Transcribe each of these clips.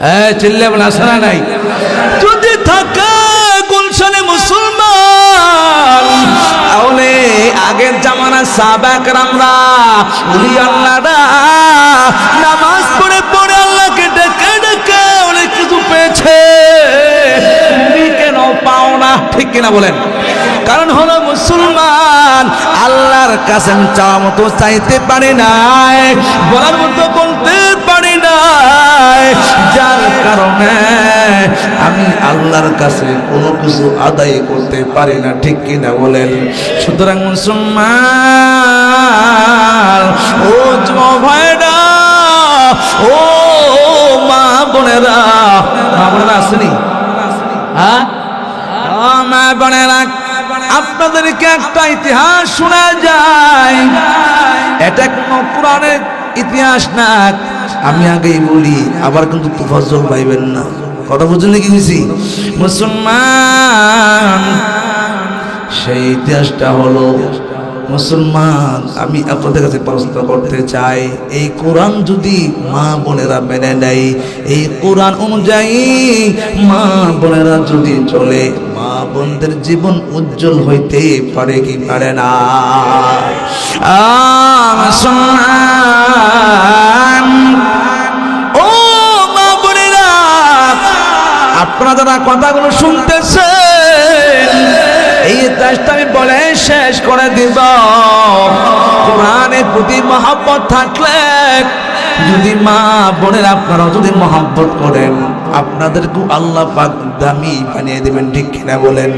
হ্যাঁ বলে যদি থাকে মুসলমান আগের জামানা রামরা নামাজ পড়ে পড়ে আল্লাহকে ডেকে ডেকে অনেক কিছু পেয়েছে? কেন পাও না? ঠিক কিনা বলেন। কারণ হলো মুসলমান আল্লাহর কাছে চাওয়া মতো চাইতে পারে নাই। বলার আল্লাহর কাছে কোনো কিছু আদায় করতে পারি না, ঠিক কিনা বলেন? সুতরাং মুসলমান, ও ভাইরা, ও মা বোনেরা মা বোনেরা আসেনি? হ্যাঁ? মা বোনেরা, আপনাদেরকে একটা ইতিহাস শোনা যায়। এটা কোনো পুরাণের ইতিহাস না। আমি আগেই বলি, আবার কিন্তু তুফাজল পাইবেন না। কথা বুঝলেন কি দিছি মুসলমান, সেই ইতিহাসটা হলো, মুসলমান, আমি আপনাদের কাছে প্রশ্ন করতে চাই, এই কোরআন যদি মা বোনেরা মেনে নেয়, এই কোরআন অনুযায়ী মা বোনেরা যদি চলে, মা বোনদের জীবন উজ্জ্বল হইতে পারে কি পারে না? মুসলমান। আপনারা যারা কথাগুলো শুনতেছেন, এই ইতিহাসটা আমি বলে শেষ করে দিব। কোরআনের প্রতি মহাব্বত থাকলে, যদি মা বোনের আপনারা যদি মহাব্বত করেন আপনাদেরকে আল্লাহ পাক দামি বানিয়ে দেবেন, ঠিক কিনা বলেন?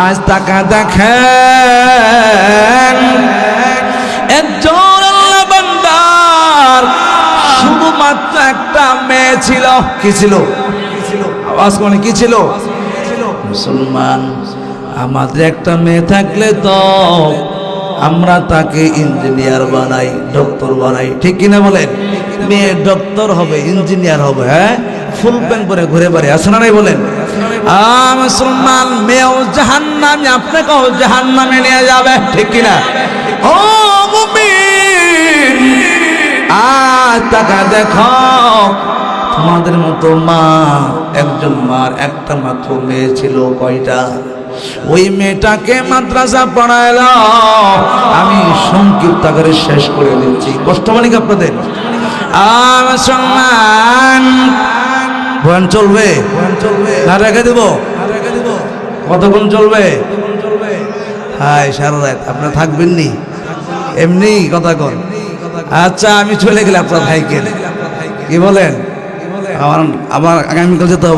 আজ তাকা দেখেন, একজন আল্লাহ বান্দার শুধুমাত্র একটা মেয়ে ছিল, কি ছিল? আওয়াজ মানে কি ছিল? মুসলমান, আমাদের একটা মেয়ে থাকলে তো আমরা তাকে ইঞ্জিনিয়ার বানাই ডক্টর বানাই। ঠিক কিনা বলেন? মেয়ে ডক্টর হবে ইঞ্জিনিয়ার হবে হ্যাঁ? ফুল প্যান্ট পরে ঘুরে বাড়ি আসে না বলেন? মুসলমান, মেয়েও জাহান নামে আপনাকেও জাহান নামে নিয়ে যাবে, ঠিক কিনা? ও মুমিন আজ টাকা দেখো। তোমাদের মতো মা, একজন মার একটা মাত্র মেয়ে ছিল কয়টা? ওই মেয়েটাকে মাদ্রাসা পড়াইল। আমি সংক্ষিপ্ত আকারে শেষ করে দিচ্ছি। কষ্ট মানে কি আপনাদের সম্মান। বয়ান চলবে? না রেখে দেব? কতক্ষণ চলবে? হাই সারা রাত আপনারা থাকবেন নি? এমনি কথা কন। আচ্ছা আমি চলে গেলে আপনার ভাইকে। কি বলেন? আমার আবার আগামীকাল যেতে হবে।